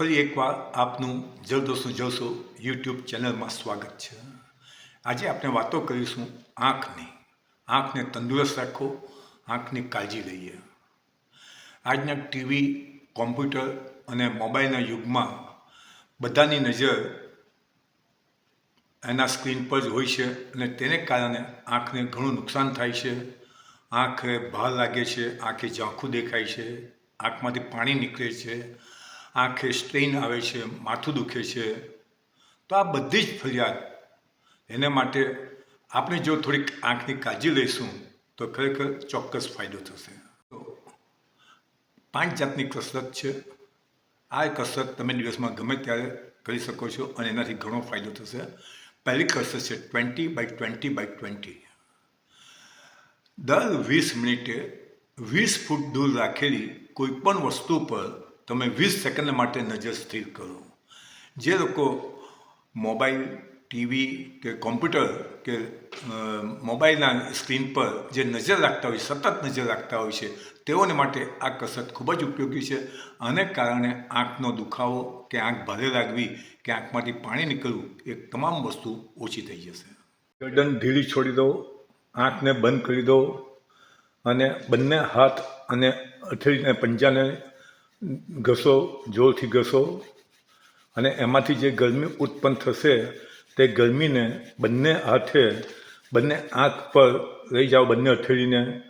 ફરી એકવાર આપનું જલદોસ્તનું જોશો યુટ્યુબ ચેનલમાં સ્વાગત છે. આજે આપણે વાતો કરીશું આંખની. આંખને તંદુરસ્ત રાખો, આંખની કાળજી લઈએ. આજના ટીવી, કોમ્પ્યુટર અને મોબાઈલના યુગમાં બધાની નજર એના સ્ક્રીન પર જ હોય છે અને તેને કારણે આંખને ઘણું નુકસાન થાય છે. આંખે ભાર લાગે છે, આંખે ઝાંખું દેખાય છે, આંખમાંથી પાણી નીકળે છે આંખે સ્ટ્રેઇન આવે છે, માથું દુખે છે. તો આ બધી જ ફરિયાદ. એને માટે આપણે જો થોડીક આંખની કાળજી લઈશું, તો ખરેખર ચોક્કસ ફાયદો થશે. પાંચ જાતની કસરત છે. આ કસરત તમે દિવસમાં ગમે ત્યારે કરી શકો છો અને એનાથી ઘણો ફાયદો થશે. પહેલી કસરત છે twenty by twenty by twenty દર વીસ મિનિટે વીસ ફૂટ દૂર રાખેલી કોઈ પણ વસ્તુ પર તમે વીસ સેકન્ડ માટે નજર સ્થિર કરો. જે લોકો મોબાઈલ, ટીવી કે કોમ્પ્યુટર કે મોબાઈલના સ્ક્રીન પર જે નજર રાખતા હોય, સતત નજર રાખતા હોય છે, તેઓને માટે આ કસરત ખૂબ જ ઉપયોગી છે આને કારણે આંખનો દુખાવો કે આંખ ભારે લાગવી કે આંખમાંથી પાણી નીકળવું, એ તમામ વસ્તુ ઓછી થઈ જશે. ગરદન ઢીલી છોડી દો, આંખને બંધ કરી દો અને બંને હાથ અને અથડીને પંજાને ઘસો, જોરથી ઘસો અને એમાંથી જે ગરમી ઉત્પન્ન થશે તે ગરમીને બંને હાથે, બંને આંખ પર રહી જાઓ, બંને હથેળીને.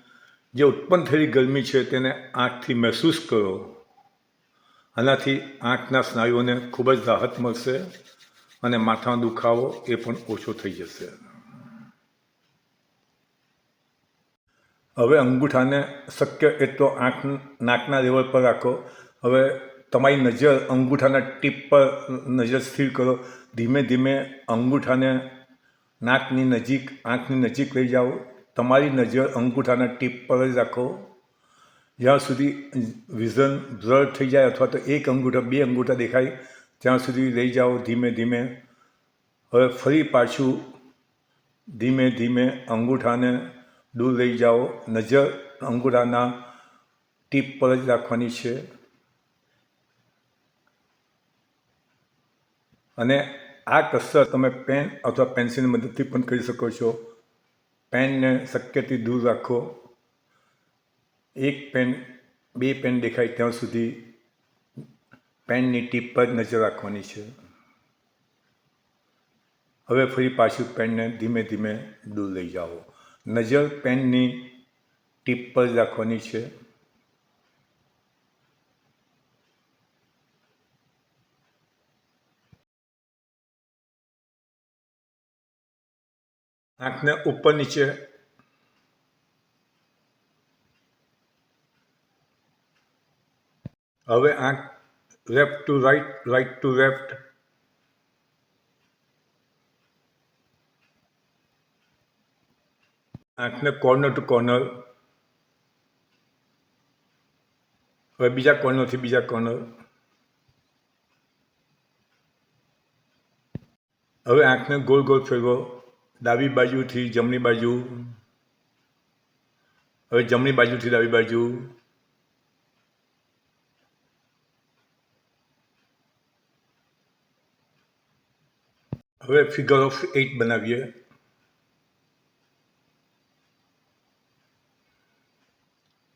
જે ઉત્પન્ન થયેલી ગરમી છે તેને આંખથી મહેસૂસ કરો. આનાથી આંખના સ્નાયુઓને ખૂબ જ રાહત મળશે અને માથાનો દુખાવો એ પણ ઓછો થઈ જશે. હવે અંગૂઠાને શક્ય એટલો આંખ નાકના લેવલ પર રાખો. હવે તમારી નજર અંગૂઠાના ટીપ પર નજર સ્થિર કરો. ધીમે ધીમે અંગૂઠાને નાકની નજીક, આંખની નજીક લઈ જાઓ. તમારી નજર અંગૂઠાના ટીપ પર જ રાખો. જ્યાં સુધી વિઝન બ્લર થઈ જાય અથવા તો એક અંગૂઠા, બે અંગૂઠા દેખાય, ત્યાં સુધી લઈ જાઓ ધીમે ધીમે. હવે ફરી પાછું ધીમે ધીમે અંગૂઠાને દૂર લઈ જાઓ. નજર અંગૂઠાના ટીપ પર જ રાખવાની છે. અને આ કસરત તમે પેન અથવા પેન્સિલની મદદથી પણ કરી શકો છો. પેનને શક્યથી દૂર રાખો. એક પેન, બે પેન દેખાય ત્યાં સુધી પેનની ટીપ પર નજર રાખવાની છે. હવે ફરી પાછું પેનને ધીમે ધીમે દૂર લઈ જાઓ. નજર પેનની ટીપ પર રાખવાની છે. આંખને ઉપર નીચે હવે આંખ left to right right to left આંખને કોર્નર ટુ કોર્નર હવે બીજા કોર્નરથી બીજા કોર્નર હવે આંખને ગોળ ગોળ ફેરવો. ડાબી બાજુથી જમણી બાજુ. હવે જમણી બાજુથી ડાબી બાજુ. હવે ફિગર ઓફ એઇટ બનાવીએ.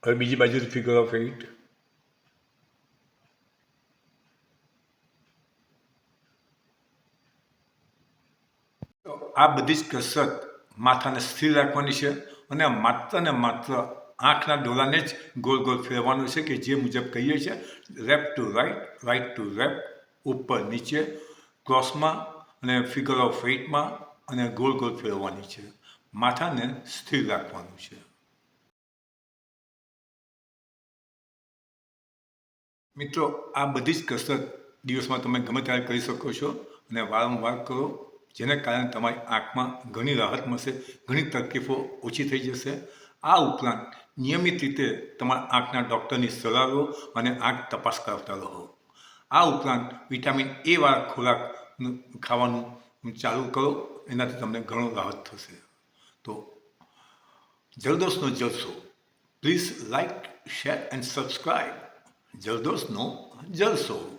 હવે બીજી બાજુ ફિગર ઓફ એઇટ આ બધી જ કસરત માથાને સ્થિર રાખવાની છે અને માત્ર ને માત્ર આંખના ડોલાને જ ગોળ ગોલ ફેરવાનું છે કે જે મુજબ કહીએ છીએ left to right right to left ઉપર નીચે ક્રોસમાં અને ફિગર ઓફ એઇટમાં અને ગોળ ગોલ ફેરવવાની છે. માથાને સ્થિર રાખવાનું છે. મિત્રો, આ બધી જ કસરત દિવસમાં તમે ગમે ત્યારે કરી શકો છો અને વારંવાર કરો, જેને કારણે તમારી આંખમાં ઘણી રાહત મળશે, ઘણી તકલીફો ઓછી થઈ જશે. આ ઉપરાંત નિયમિત રીતે તમારા આંખના ડૉક્ટરની સલાહ લો અને આંખ તપાસ કરાવતા રહો. આ ઉપરાંત વિટામિન એ વાળા ખોરાક ખાવાનું ચાલુ કરો, એનાથી તમને ઘણો રાહત થશે. તો જલદોષનો જલસો. Please like share, and subscribe જલદોસ્તનો જલસો.